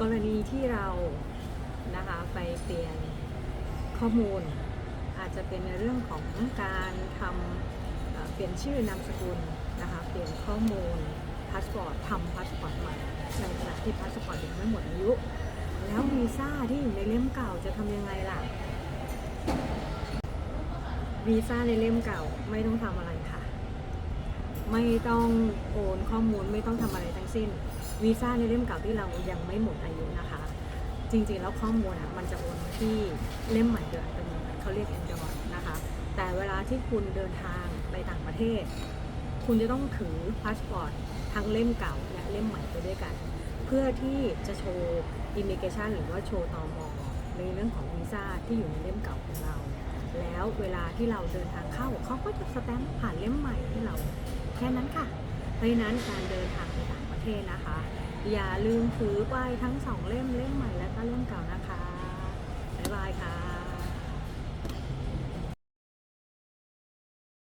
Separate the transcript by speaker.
Speaker 1: กรณีที่เรานะคะไปเปลี่ยนข้อมูล อาจจะเป็นในเรื่องของการทำเปลี่ยนชื่อนามสกุลนะคะเปลี่ยนข้อมูลพาสปอร์ตทำพาสปอร์ตใหม่ในขณะที่พาสปอร์ตยังไม่หมดอายุ แล้ววีซ่าที่อยู่ในเล่มเก่าจะทำยังไงล่ะวีซ่าในเล่มเก่าไม่ต้องทำอะไรค่ะ ไม่ต้องโอนข้อมูลไม่ต้องทำอะไรทั้งสิ้นวีซ่าในเล่มเก่าที่เรายังไม่หมดอายุนะคะ จริงๆแล้วข้อมูลอะมันจะโอนที่เล่มใหม่โดยอัตโนมัติเขาเรียก Android นะคะ แต่เวลาที่คุณเดินทางไปต่างประเทศ คุณจะต้องถือพาสปอร์ตทั้งเล่มเก่าและเล่มใหม่ไปด้วยกัน เพื่อที่จะโชว์อิมิเกชันหรือว่าโชว์ตอมอในเรื่องของวีซ่าที่อยู่ในเล่มเก่าของเรา แล้วเวลาที่เราเดินทางเข้าเขาก็จะสแตมป์ผ่านเล่มใหม่ให้เรา แค่นั้นค่ะ เพราะฉะนั้นการเดินทางไปต่างประเทศนะคะ อย่าลืมถือไปทั้งสองเล่มเล่มใหม่และก็